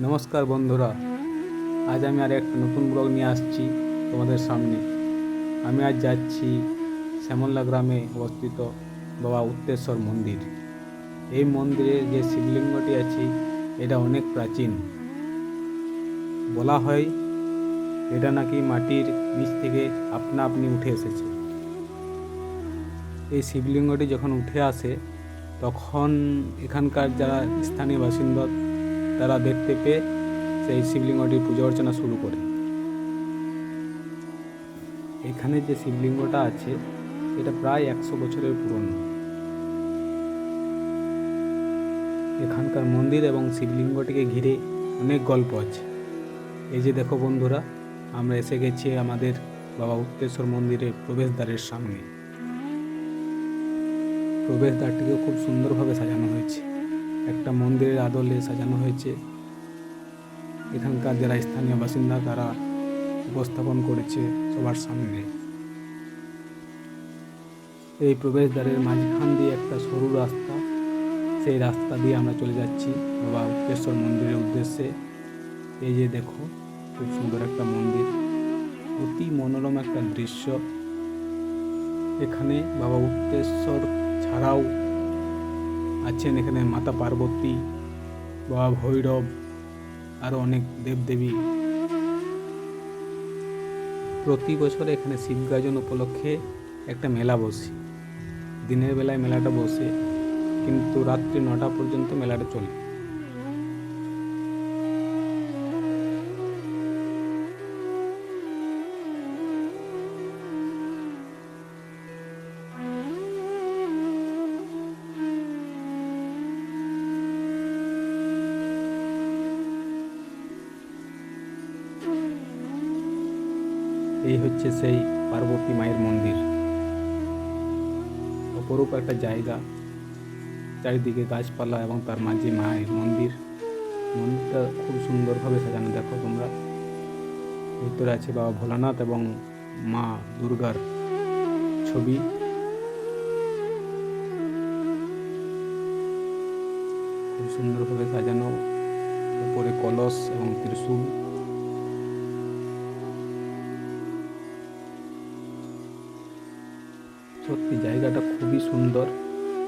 নমস্কার বন্ধুরা, আজ আমি আর একটা নতুন ব্লগ নিয়ে আসছি তোমাদের সামনে। আমি আজ যাচ্ছি শ্যামলা গ্রামে অবস্থিত বাবা উত্তেশ্বর মন্দির। এই মন্দিরে যে শিবলিঙ্গটি আছে, এটা অনেক প্রাচীন। বলা হয় এটা নাকি মাটির নিচ থেকে আপনা আপনি উঠে এসেছে। এই শিবলিঙ্গটি যখন উঠে আসে, তখন এখানকার যারা স্থানীয় বাসিন্দা তারা দেখতে পেয়ে সেই শিবলিঙ্গটির পূজা অর্চনা শুরু করে। এখানে যে শিবলিঙ্গটা আছে এটা প্রায় একশো বছরের পুরনো। এখানকার মন্দির এবং শিবলিঙ্গটিকে ঘিরে অনেক গল্প আছে। এই যে দেখো বন্ধুরা, আমরা এসে গেছি আমাদের বাবা উত্তেশ্বর মন্দিরের প্রবেশদ্বারের সামনে। প্রবেশদ্বারটিকে খুব সুন্দরভাবে সাজানো হয়েছে। একটা মন্দিরের আদলে সাজানো হয়েছে। এখানকার যারা স্থানীয় বাসিন্দা, তারা উপস্থাপন করেছে সবার সামনে। এই প্রবেশদ্বারের মাঝখান দিয়ে একটা সরু রাস্তা। সেই রাস্তা দিয়ে আমরা চলে যাচ্ছি বাবা উত্তেশ্বর মন্দিরের উদ্দেশ্যে। এই যে দেখো, খুব সুন্দর একটা মন্দির। অতি মনোরম একটা দৃশ্য। এখানে বাবা উত্তেশ্বর ছাড়াও আছেন এখানে মাতা পার্বতী বা ভৈরব আরও অনেক দেবদেবী। প্রতি বছর এখানে শিবগাজন উপলক্ষে একটা মেলা বসে। দিনের বেলায় মেলাটা বসে, কিন্তু রাত্রি নটা পর্যন্ত মেলাটা চলে। এই হচ্ছে সেই পার্বতী মায়ের মন্দির। অপরূপ একটা জায়গা, চারিদিকে গাছপালা এবং তার মাঝে মায়ের মন্দির। মন্দিরটা খুব সুন্দরভাবে সাজানো, দেখো তোমরা। ভিতরে আছে বাবা ভোলানাথ এবং মা দুর্গার ছবি। খুব সুন্দরভাবে সাজানো, উপরে কলস এবং ত্রিশূল। সত্যি, জায়গাটা খুবই সুন্দর,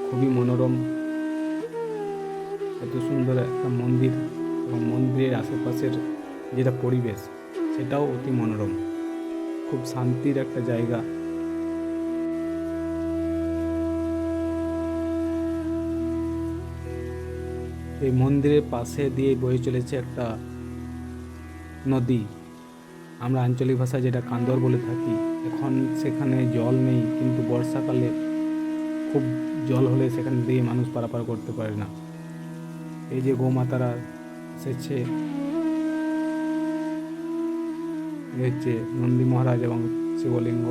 খুবই মনোরম। এত সুন্দর একটা মন্দির এবং মন্দিরের আশেপাশের যেটা পরিবেশ, সেটাও অতি মনোরম। খুব শান্তির একটা জায়গা। এই মন্দিরের পাশে দিয়ে বয়ে চলেছে একটা নদী। আমরা আঞ্চলিক ভাষায় যেটা কান্দর বলে থাকি। এখন সেখানে জল নেই, কিন্তু বর্ষাকালে খুব জল হলে সেখান দিয়ে মানুষ পারাপার করতে পারে না। এই যে গোমাতারা এসেছে হচ্ছে নন্দী মহারাজ এবং শিবলিঙ্গ।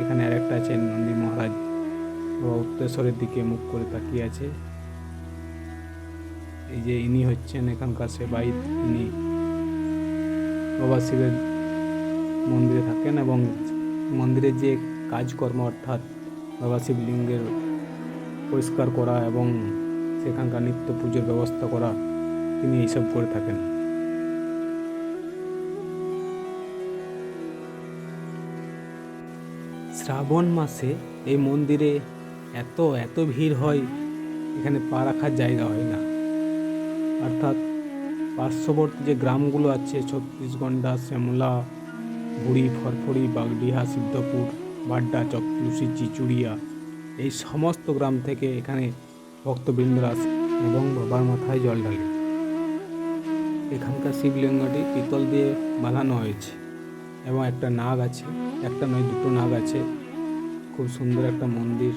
এখানে আর একটা আছে নন্দী মহারাজ। উত্তেশ্বরের দিকে মুখ করে তাকিয়ে আছে। এই যে ইনি হচ্ছেন এখানকার সেবাইত ইনি শিবের মন্দিরে থাকেন এবং মন্দিরের যে কাজকর্ম অর্থাৎ বাবা শিবলিঙ্গের পরিষ্কার করা এবং সেখানকার নিত্য পুজোর ব্যবস্থা করা, তিনি এইসব করে থাকেন। শ্রাবণ মাসে এই মন্দিরে এত এত ভিড় হয়, এখানে পা রাখার জায়গা হয় না। অর্থাৎ পার্শ্ববর্তী যে গ্রামগুলো আছে ছত্তিশগন্ডা শ্যামলা বুড়ি ফরফড়ি বাগডিহা, সিদ্ধপুর, বাড্ডা চকলুসি চিচুড়িয়া, এই সমস্ত গ্রাম থেকে এখানে ভক্তবৃন্দরা আসে এবং বাবার মাথায় জল ঢালে। এখানকার শিবলিঙ্গটি পিতল দিয়ে বাঁধানো হয়েছে এবং একটা নাগ আছে, একটা নয়, দুটো নাগ আছে। খুব সুন্দর একটা মন্দির।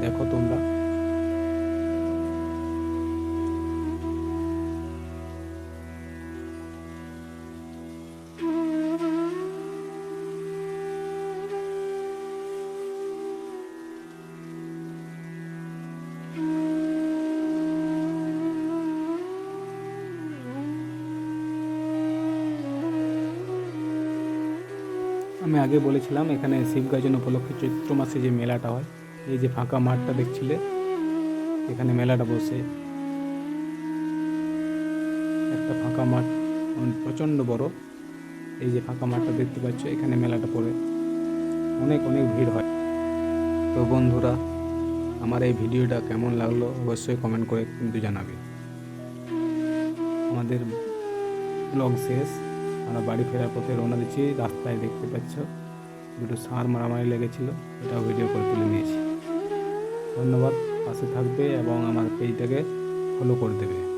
দেখো তোমরা। আমি আগে বলেছিলাম, এখানে শিব শিবগাজন উপলক্ষে চৈত্র মাসে যে মেলাটা হয়, এই যে ফাঁকা মাঠটা দেখছিলে, এখানে মেলাটা বসে। একটা ফাঁকা মাঠ প্রচণ্ড বড়। এই যে ফাঁকা মাঠটা দেখতে পাচ্ছ, এখানে মেলাটা পড়ে। অনেক অনেক ভিড় হয়। তো বন্ধুরা, আমার এই ভিডিওটা কেমন লাগল অবশ্যই কমেন্ট করে কিন্তু জানাবে। আমাদের ব্লগ শেষ। আমরা বাড়ি ফেরার পথে রওনা দিচ্ছি, রাস্তায় দেখতে পাচ্ছ দুটো সার মারামারি লেগেছিল, এটাও ভিডিও করে তুলে নিয়েছি। ধন্যবাদ, পাশে থাকবে এবং আমার পেজটাকে ফলো করে দেবে।